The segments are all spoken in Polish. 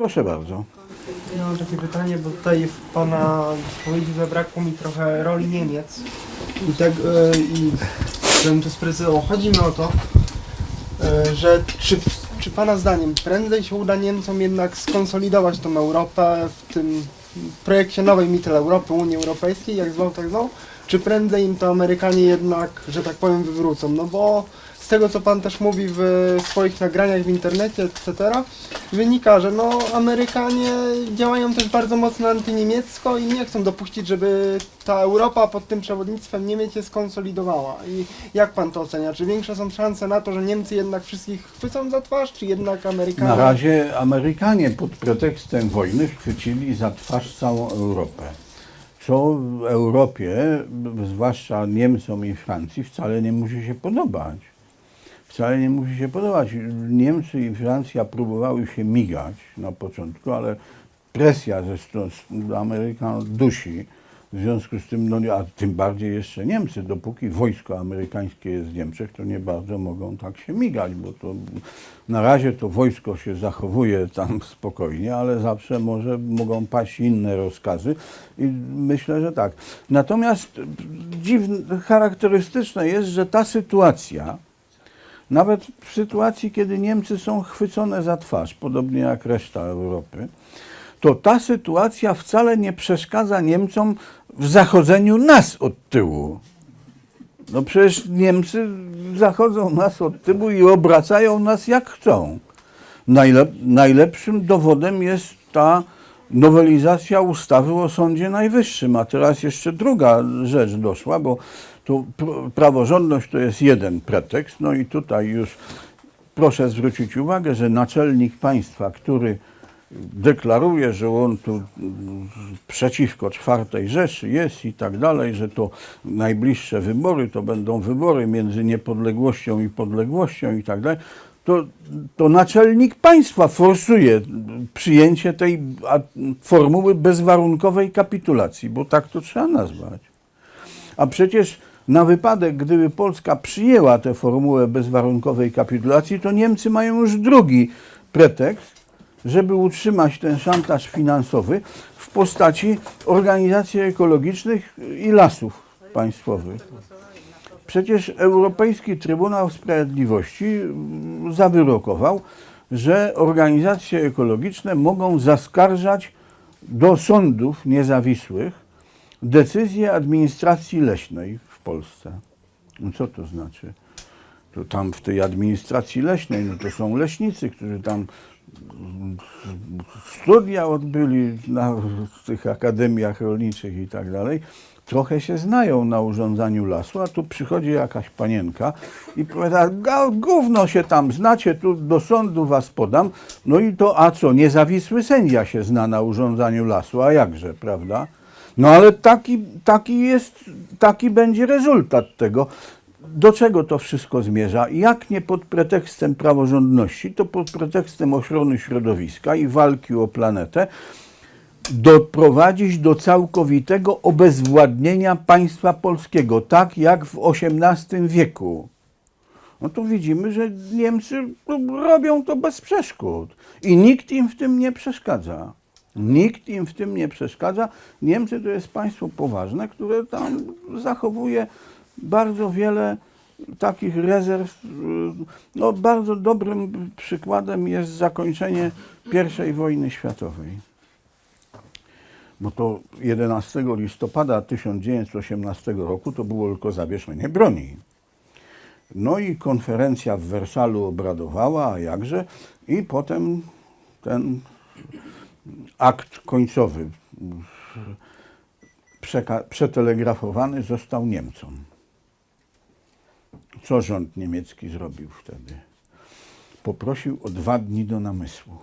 Proszę bardzo. Ja mam takie pytanie, bo tutaj w Pana wypowiedzi zabrakło mi trochę roli Niemiec. I tak, e, i żebym to sprecyzował. Chodzi mi o to, e, że czy, czy Pana zdaniem prędzej się uda Niemcom jednak skonsolidować tą Europę w tym projekcie nowej Mittel Europy, Unii Europejskiej, jak zwał, tak zwał, czy prędzej im to Amerykanie jednak, że tak powiem, wywrócą? No bo tego, co Pan też mówi w swoich nagraniach w internecie, etc., wynika, że no Amerykanie działają też bardzo mocno antyniemiecko i nie chcą dopuścić, żeby ta Europa pod tym przewodnictwem Niemiec się skonsolidowała. I jak pan to ocenia? Czy większe są szanse na to, że Niemcy jednak wszystkich chwycą za twarz, czy jednak Amerykanie? Na razie Amerykanie pod pretekstem wojny chwycili za twarz całą Europę. Co w Europie, zwłaszcza Niemcom i Francji, wcale nie musi się podobać. Wcale nie musi się podobać. Niemcy i Francja próbowały się migać na początku, ale presja ze strony Amerykanów dusi. W związku z tym, no, a tym bardziej jeszcze Niemcy, dopóki wojsko amerykańskie jest w Niemczech, to nie bardzo mogą tak się migać, bo to na razie to wojsko się zachowuje tam spokojnie, ale zawsze może mogą paść inne rozkazy i myślę, że tak. Natomiast dziwne, charakterystyczne jest, że ta sytuacja, nawet w sytuacji, kiedy Niemcy są chwycone za twarz, podobnie jak reszta Europy, to ta sytuacja wcale nie przeszkadza Niemcom w zachodzeniu nas od tyłu. No przecież Niemcy zachodzą nas od tyłu i obracają nas jak chcą. Najlep najlepszym dowodem jest ta nowelizacja ustawy o Sądzie Najwyższym. A teraz jeszcze druga rzecz doszła, bo tu pr- praworządność to jest jeden pretekst. No i tutaj już proszę zwrócić uwagę, że naczelnik państwa, który deklaruje, że on tu przeciwko czwartej Rzeszy jest i tak dalej, że to najbliższe wybory to będą wybory między niepodległością i podległością i tak dalej, to, to naczelnik państwa forsuje przyjęcie tej formuły bezwarunkowej kapitulacji, bo tak to trzeba nazwać. A przecież na wypadek, gdyby Polska przyjęła tę formułę bezwarunkowej kapitulacji, to Niemcy mają już drugi pretekst, żeby utrzymać ten szantaż finansowy w postaci organizacji ekologicznych i lasów państwowych. Przecież Europejski Trybunał Sprawiedliwości mm, zawyrokował, że organizacje ekologiczne mogą zaskarżać do sądów niezawisłych decyzje administracji leśnej w Polsce. No co to znaczy? To tam w tej administracji leśnej, no to są leśnicy, którzy tam studia odbyli na tych akademiach rolniczych i tak dalej. Trochę się znają na urządzaniu lasu, a tu przychodzi jakaś panienka i powiada, "Ga- gówno się tam znacie, tu do sądu was podam. No i to, a co, niezawisły sędzia się zna na urządzaniu lasu, a jakże, prawda? No ale taki, taki jest, taki będzie rezultat tego. Do czego to wszystko zmierza? Jak nie pod pretekstem praworządności, to pod pretekstem ochrony środowiska i walki o planetę doprowadzić do całkowitego obezwładnienia państwa polskiego, tak jak w XVIII wieku. No to widzimy, że Niemcy robią to bez przeszkód i nikt im w tym nie przeszkadza. Nikt im w tym nie przeszkadza. Niemcy to jest państwo poważne, które tam zachowuje bardzo wiele takich rezerw. No, bardzo dobrym przykładem jest zakończenie I wojny światowej bo to 11 listopada 1918 roku to było tylko zawieszenie broni. No i konferencja w Wersalu obradowała, a jakże, i potem ten akt końcowy przetelegrafowany został Niemcom. Co rząd niemiecki zrobił wtedy? Poprosił o dwa dni do namysłu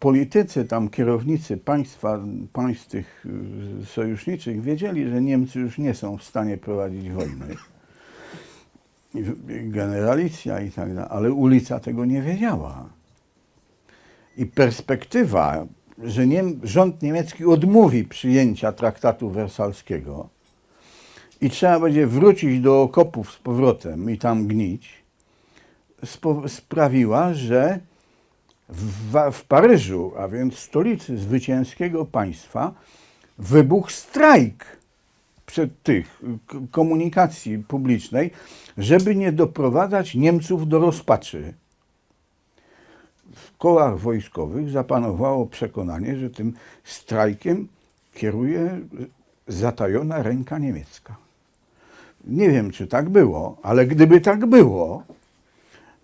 politycy, tam kierownicy państwa, państw tych sojuszniczych wiedzieli, że Niemcy już nie są w stanie prowadzić wojny. I Generalicja i tak dalej, ale ulica tego nie wiedziała. I perspektywa, że Niem, rząd niemiecki odmówi przyjęcia traktatu wersalskiego i trzeba będzie wrócić do okopów z powrotem i tam gnić, sprawiła, że w, w Paryżu, a więc stolicy zwycięskiego państwa, wybuchł strajk przed tych komunikacji publicznej, żeby nie doprowadzać Niemców do rozpaczy. W kołach wojskowych zapanowało przekonanie, że tym strajkiem kieruje zatajona ręka niemiecka. Nie wiem, czy tak było, ale gdyby tak było,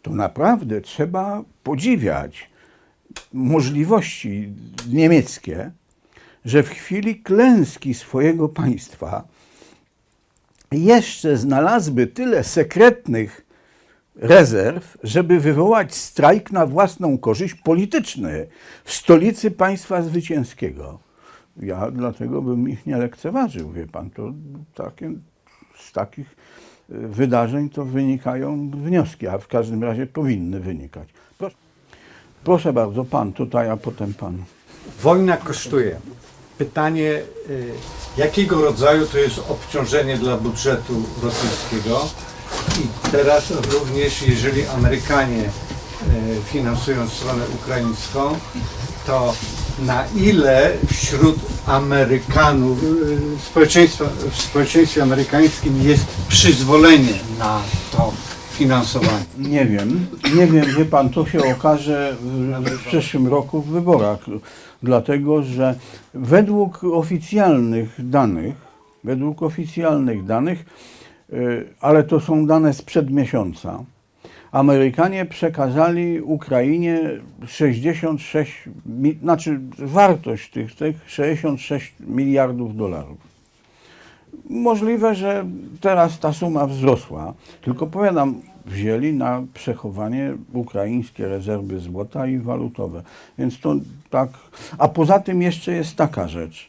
to naprawdę trzeba podziwiać możliwości niemieckie, że w chwili klęski swojego państwa jeszcze znalazły tyle sekretnych rezerw, żeby wywołać strajk na własną korzyść polityczny w stolicy państwa zwycięskiego. Ja dlatego bym ich nie lekceważył, wie pan, to takie, z takich y, wydarzeń to wynikają wnioski, a w każdym razie powinny wynikać. Proszę, proszę bardzo, pan tutaj, a potem pan. Wojna kosztuje. Pytanie, y, jakiego rodzaju to jest obciążenie dla budżetu rosyjskiego? I teraz również, jeżeli Amerykanie y, finansują stronę ukraińską, to na ile wśród Amerykanów, y, w społeczeństwie amerykańskim jest przyzwolenie na to finansowanie? Nie wiem, nie wiem, wie pan, to się okaże w, przyszłym roku w wyborach, dlatego że według oficjalnych danych, według oficjalnych danych, y, ale to są dane sprzed miesiąca, Amerykanie przekazali Ukrainie 66, mi- znaczy wartość tych, tych 66 miliardów dolarów. Możliwe, że teraz ta suma wzrosła, tylko powiadam, wzięli na przechowanie ukraińskie rezerwy złota i walutowe. Więc to tak. A poza tym jeszcze jest taka rzecz,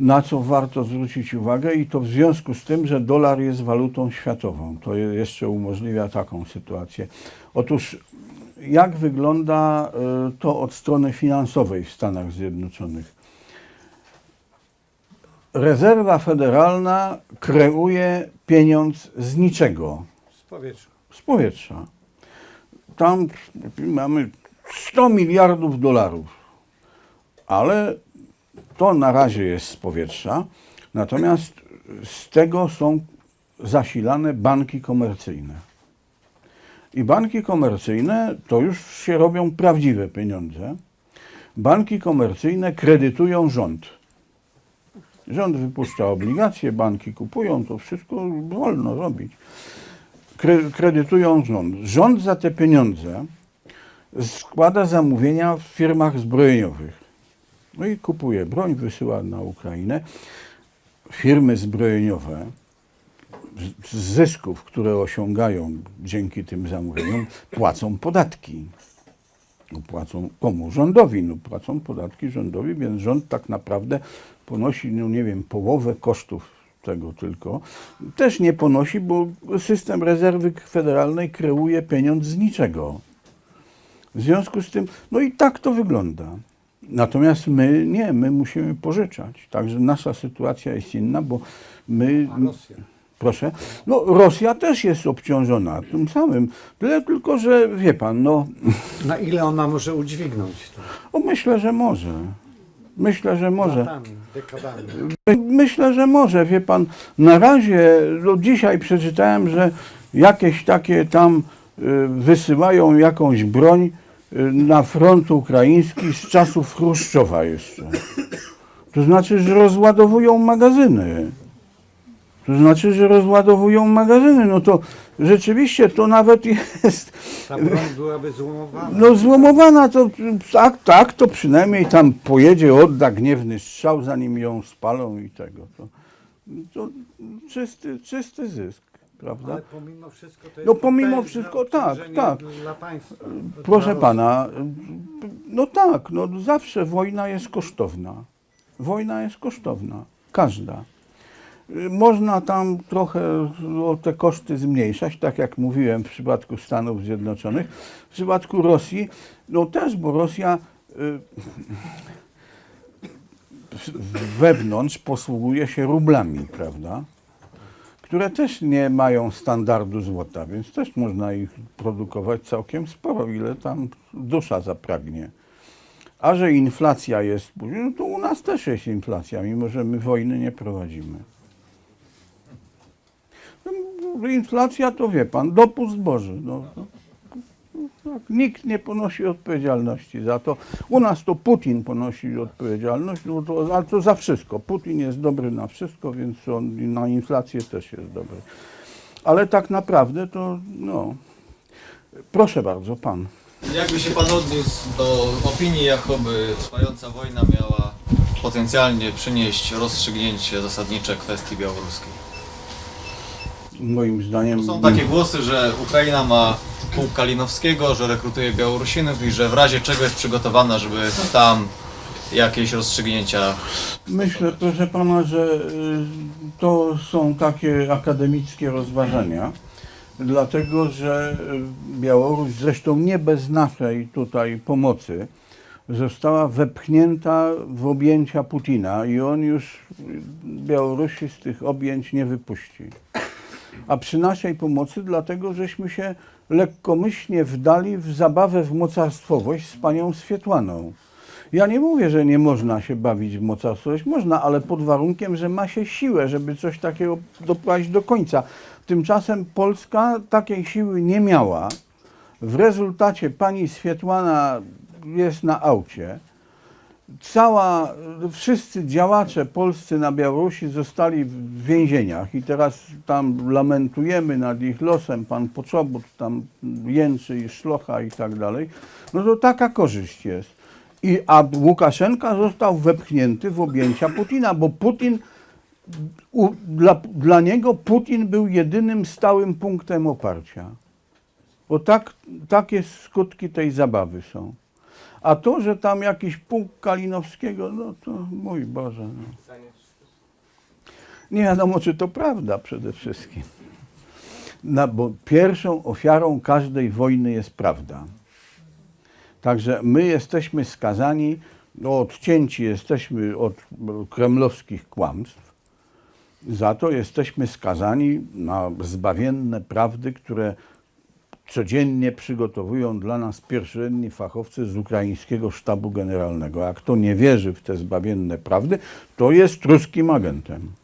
na co warto zwrócić uwagę, i to w związku z tym, że dolar jest walutą światową. To je- jeszcze umożliwia taką sytuację. Otóż, jak wygląda y, to od strony finansowej w Stanach Zjednoczonych? Rezerwa Federalna kreuje pieniądz z niczego, Z powietrza. z powietrza. Tam mamy 100 miliardów dolarów, ale to na razie jest z powietrza, natomiast z tego są zasilane banki komercyjne. I banki komercyjne to już się robią prawdziwe pieniądze. Banki komercyjne kredytują rząd. Rząd wypuszcza obligacje, banki kupują, to wszystko wolno robić. Kre- Kredytują rząd. Rząd za te pieniądze składa zamówienia w firmach zbrojeniowych. No i kupuje broń, wysyła na Ukrainę. Firmy zbrojeniowe z zysków, które osiągają dzięki tym zamówieniom, płacą podatki. No, płacą komu? Rządowi. No, płacą podatki rządowi, więc rząd tak naprawdę ponosi, no nie wiem, połowę kosztów tego tylko. Też nie ponosi, bo system rezerwy federalnej kreuje pieniądz z niczego. W związku z tym, no i tak to wygląda. Natomiast my nie, my musimy pożyczać. Także nasza sytuacja jest inna, bo my. A Rosja? Proszę. No, Rosja też jest obciążona tym samym. Tyle tylko, że wie pan, no, Na ile ona może udźwignąć to? o, myślę, że może. Myślę, że może. Latami, dekadami. My- Myślę, że może, wie pan. Na razie, no dzisiaj przeczytałem, że jakieś takie tam y, wysyłają jakąś broń y, na front ukraiński z czasów Chruszczowa jeszcze. To znaczy, że rozładowują magazyny. To znaczy, że rozładowują magazyny. No to rzeczywiście to nawet jest Ta broń byłaby złomowana. no złomowana to tak, tak, to przynajmniej tam pojedzie, odda gniewny strzał, zanim ją spalą i tego. To, to czysty, czysty zysk, prawda? Ale pomimo wszystko to jest No pomimo wszystko, tak, tak. Dla państwa. Proszę pana, no tak, no zawsze wojna jest kosztowna. Wojna jest kosztowna, każda. Można tam trochę te koszty zmniejszać, tak jak mówiłem w przypadku Stanów Zjednoczonych. W przypadku Rosji, no też, bo Rosja y, wewnątrz posługuje się rublami, prawda? które też nie mają standardu złota, więc też można ich produkować całkiem sporo, ile tam dusza zapragnie. A że inflacja jest, no to u nas też jest inflacja, mimo że my wojny nie prowadzimy. Inflacja to wie pan, dopust Boży. No, tak, nikt nie ponosi odpowiedzialności za to. U nas to Putin ponosi odpowiedzialność, no to, ale to za wszystko. Putin jest dobry na wszystko, więc on na inflację też jest dobry. Ale tak naprawdę to, no. Proszę bardzo, pan. Jakby się Pan odniósł do opinii, jakoby trwająca wojna miała potencjalnie przynieść rozstrzygnięcie zasadnicze kwestii białoruskiej? Moim zdaniem. Są takie głosy, że Ukraina ma pułk Kalinowskiego, że rekrutuje Białorusinów i że w razie czego jest przygotowana, żeby tam jakieś rozstrzygnięcia Myślę, proszę pana, że y, to są takie akademickie rozważania, dlatego że y, Białoruś, zresztą nie bez naszej tutaj pomocy, została wepchnięta w objęcia Putina i on już Białorusi z tych objęć nie wypuści. A przy naszej pomocy, dlatego żeśmy się lekkomyślnie wdali w zabawę w mocarstwowość z panią Swietłaną. Ja nie mówię, że nie można się bawić w mocarstwowość, można, ale pod warunkiem, że ma się siłę, żeby coś takiego doprowadzić do końca. Tymczasem Polska takiej siły nie miała. W rezultacie pani Swietłana jest na aucie. Cała, wszyscy działacze polscy na Białorusi zostali w więzieniach i teraz tam lamentujemy nad ich losem, pan Poczobut tam jęczy i szlocha i tak dalej. No to taka korzyść jest. I, a Łukaszenka został wepchnięty w objęcia Putina, bo Putin, u, dla, dla niego Putin był jedynym stałym punktem oparcia. Bo tak, takie skutki tej zabawy są. A to, że tam jakiś punkt Kalinowskiego, no to mój Boże. No. Nie wiadomo, czy to prawda przede wszystkim. No, bo pierwszą ofiarą każdej wojny jest prawda. Także my jesteśmy skazani, no, odcięci jesteśmy od kremlowskich kłamstw. Za to jesteśmy skazani na zbawienne prawdy, które codziennie przygotowują dla nas pierwszorzędni fachowcy z ukraińskiego sztabu generalnego. A kto nie wierzy w te zbawienne prawdy, to jest ruskim agentem.